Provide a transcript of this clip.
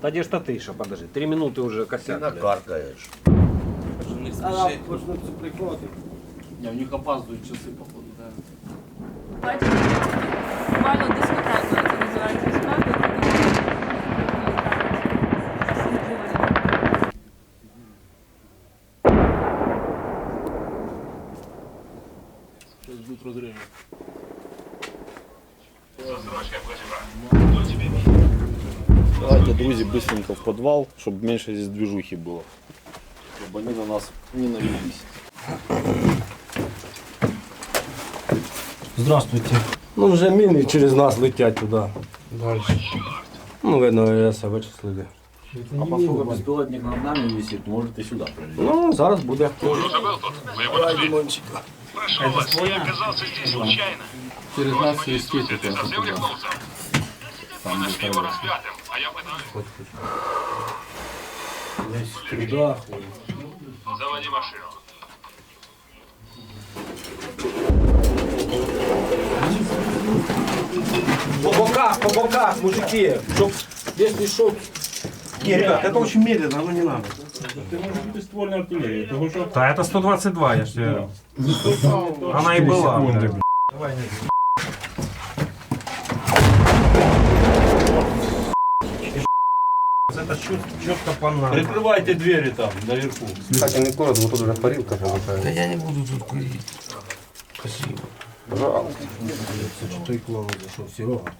Та де ж та тиша, подожди. Три минути вже Ти косяк. блядь. накаркаєш. У них А, спішить. почнуть приходити. Не, у них опаздують часи, походу, да. Бачите, буквально дискотека, це називається дискотека. Зараз будуть розриви. Давайте, друзі, быстренько в подвал, щоб менше здесь движухи було. Щоб вони на нас не навелись. Здравствуйте. Ну вже міни через нас летять туди. Далі. Ну, видно, ЕСА вичислили. А поскольку безпілотник над нами висить, можете сюди прилетіти. Ну, зараз буде. Через нас є скейти. Там де треба. По боках, по боках, мужики, щоб якщо що. Не, ребят, это очень медленно, оно не надо. ствольная артиллерия. Того, что Та це 122, я ж тебе. Вона і була. блядь. это четко по нам. Прикрывайте двери там, наверху. Кстати, не коротко, бо тут вже парилка вже Да я не буду тут курить. Спасибо. Пожалуйста. Це той клоун зайшов, Серега.